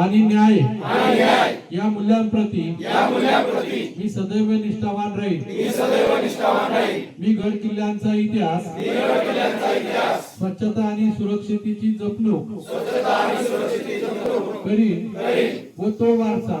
आणि न्याय. या मूल्यांप्रती मी सदैव निष्ठावान राहील मी गड किल्ल्यांचा इतिहास स्वच्छता आणि सुरक्षितेची जपणूक करीन व तो वारसा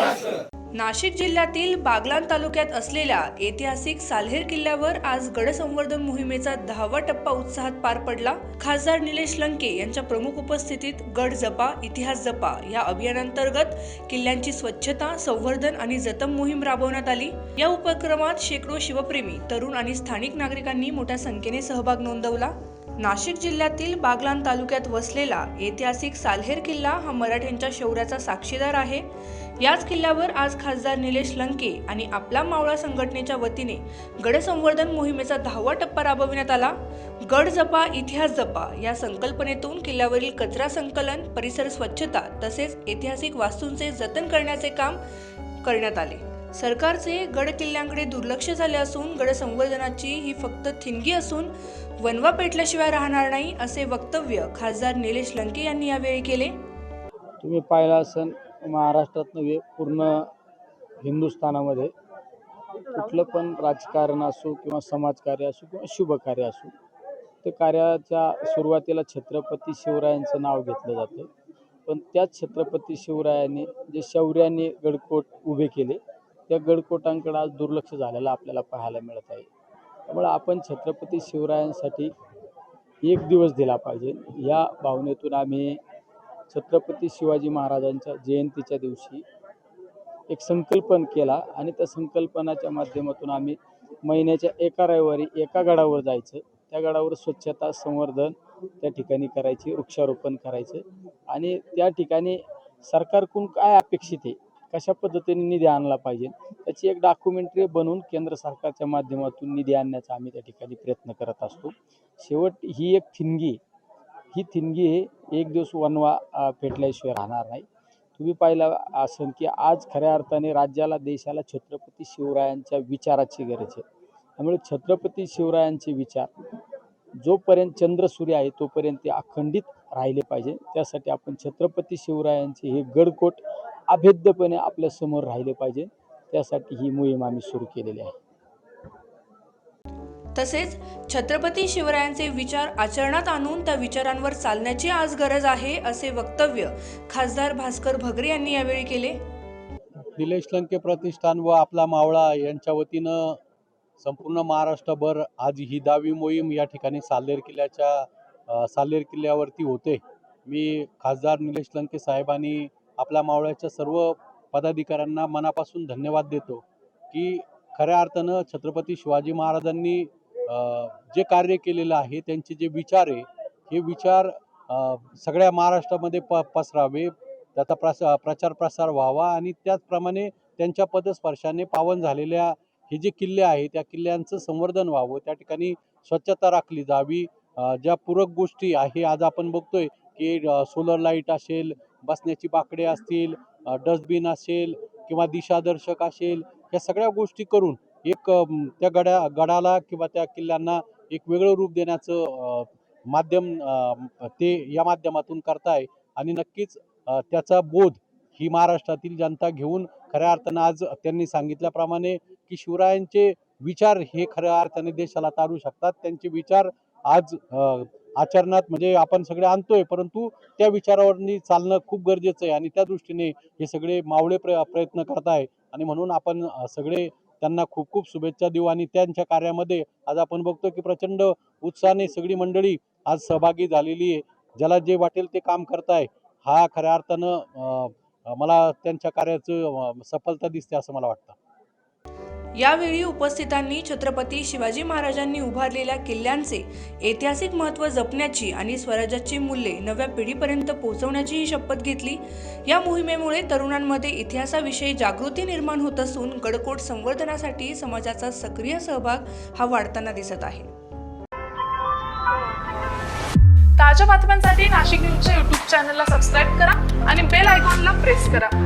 नाशिक जिल्ह्यातील बागलाण तालुक्यात असलेल्या ऐतिहासिक साल्हेर किल्ल्यावर आज गडसंवर्धन मोहिमेचा दहावा टप्पा उत्साहात पार पडला. खासदार निलेश लंके यांच्या प्रमुख उपस्थितीत गड जपा इतिहास जपा या अभियानांतर्गत किल्ल्यांची स्वच्छता संवर्धन आणि जतन मोहीम राबवण्यात आली. या उपक्रमात शेकडो शिवप्रेमी तरुण आणि स्थानिक नागरिकांनी मोठ्या संख्येने सहभाग नोंदवला. नाशिक जिल्ह्यातील बागलाण तालुक्यात वसलेला ऐतिहासिक साल्हेर किल्ला हा मराठ्यांच्या शौर्याचा साक्षीदार आहे. याच किल्ल्यावर आज खासदार निलेश लंके आणि आपला मावळा संघटनेच्या वतीने गडसंवर्धन मोहिमेचा दहावा टप्पा राबविण्यात आला. गड जपा इतिहास जपा या संकल्पनेतून किल्ल्यावरील कचरा संकलन परिसर स्वच्छता तसेच ऐतिहासिक वास्तूंचे जतन करण्याचे काम करण्यात आले. सरकारचे गड किल्ल्यांकडे दुर्लक्ष झाले असून गड संवर्धनाची ही फक्त थिंगी असून वनवा पेटल्याशिवाय राहणार नाही असे वक्तव्य खासदार निलेश लंके यांनी यावेळी केले. तुम्ही पाहिलं असेल महाराष्ट्रात नव्हे पूर्ण हिंदुस्थानामध्ये. कुठलं पण राजकारण असो किंवा समाजकार्य असो किंवा शुभकार्य असो ते कार्याच्या सुरुवातीला छत्रपती शिवरायांचं नाव घेतलं जातं. पण त्याच छत्रपती शिवरायांनी जे शौर्याने गडकोट उभे केले त्या गडकोटांकडे आज दुर्लक्ष झालेलं आपल्याला पाहायला मिळत आहे. त्यामुळे आपण छत्रपती शिवरायांसाठी एक दिवस दिला पाहिजे. या भावनेतून आम्ही छत्रपती शिवाजी महाराजांच्या जयंतीच्या दिवशी एक संकल्पन केला आणि त्या संकल्पनाच्या माध्यमातून आम्ही महिन्याच्या एका रविवारी एका गडावर जायचं. त्या गडावर स्वच्छता संवर्धन त्या ठिकाणी करायची वृक्षारोपण करायचं. आणि त्या ठिकाणी सरकारकडून काय अपेक्षित आहे? कशा पद्धतीने निधी आणला पाहिजे? त्याची एक डॉक्युमेंटरी बनवून केंद्र सरकारच्या माध्यमातून निधी आणण्याचा आम्ही त्या ठिकाणी प्रयत्न करत असतो. शेवट ही एक थिनगी ही थिनगी हे एक दिवस वनवा फेटल्याशिवाय राहणार नाही. तुम्ही पाहिलं असेल की आज खऱ्या अर्थाने राज्याला देशाला छत्रपती शिवरायांच्या विचाराची गरज आहे. त्यामुळे छत्रपती शिवरायांचे विचार जोपर्यंत चंद्र सूर्य आहे तोपर्यंत ते अखंडित राहिले पाहिजे. त्यासाठी आपण छत्रपती शिवरायांचे हे गडकोट अभेद्यपणे आपल्यासमोर राहिले पाहिजे. त्यासाठी ही मोहीम आम्ही सुरू केलेली आहे. तसेच छत्रपती शिवरायांचे विचार आचरणात आणून त्या विचारांवर चालण्याची आज गरज आहे असे वक्तव्य खासदार भास्कर भगरे यांनी यावेळी केले. निलेश लंके प्रतिष्ठान व आपला मावळा यांच्या वतीनं संपूर्ण महाराष्ट्रभर आज ही दावी मोहीम या ठिकाणी साल्हेर किल्ल्याच्या सालेर साल्हेर किल्ल्यावरती होते. मी खासदार निलेश लंके साहेबांनी आपल्या मावळ्याच्या सर्व पदाधिकाऱ्यांना मनापासून धन्यवाद देतो की खऱ्या अर्थानं छत्रपती शिवाजी महाराजांनी जे कार्य केलेलं आहे त्यांचे जे विचार आहे हे विचार सगळ्या महाराष्ट्रामध्ये प पसरावे. त्याचा प्रस प्रचार प्रसार व्हावा आणि त्याचप्रमाणे त्यांच्या पदस्पर्शाने पावन झालेल्या हे जे किल्ले आहे त्या किल्ल्यांचं संवर्धन व्हावं. त्या ठिकाणी स्वच्छता राखली जावी. ज्या पूरक गोष्टी आहे आज आपण बघतोय की सोलर लाइट असेल बसण्याची बाकडे असतील डस्टबिन असेल किंवा दिशादर्शक असेल या सगळ्या गोष्टी करून एक त्या गड्या गडाला किंवा त्या किल्ल्यांना एक वेगळं रूप देण्याचं माध्यम ते या माध्यमातून करताय. आणि नक्कीच त्याचा बोध ही महाराष्ट्रातील जनता घेऊन खऱ्या अर्थानं आज त्यांनी सांगितल्याप्रमाणे की शिवरायांचे विचार हे खऱ्या अर्थाने देशाला तारू शकतात. त्यांचे विचार आज आचरणात म्हणजे आपण सगळे आणतोय परंतु त्या विचारावरनी चालणं खूप गरजेचं आहे. आणि त्या दृष्टीने हे सगळे मावळे प्र प्रयत्न करत आहे आणि म्हणून आपण सगळे त्यांना खूप खूप शुभेच्छा देऊ. आणि त्यांच्या कार्यामध्ये आज आपण बघतो की प्रचंड उत्साहाने सगळी मंडळी आज सहभागी झालेली आहे. ज्याला जे वाटेल ते काम करताय. हा खऱ्या अर्थानं मला त्यांच्या कार्याचं सफलता दिसते असं मला वाटतं. यावेळी उपस्थितांनी छत्रपती शिवाजी महाराजांनी उभारलेल्या किल्ल्यांचे ऐतिहासिक महत्त्व जपण्याची आणि स्वराज्याची मूल्ये नव्या पिढीपर्यंत पोहोचवण्याचीही शपथ घेतली. या मोहिमेमुळे तरुणांमध्ये इतिहासाविषयी जागृती निर्माण होत असून गडकोट संवर्धनासाठी समाजाचा सक्रिय सहभाग हा वाढताना दिसत आहे. ताज्या बातम्यांसाठी नाशिक न्यूजच्या युट्यूब चॅनलला सबस्क्राईब करा आणि बेल आयकॉनला प्रेस करा.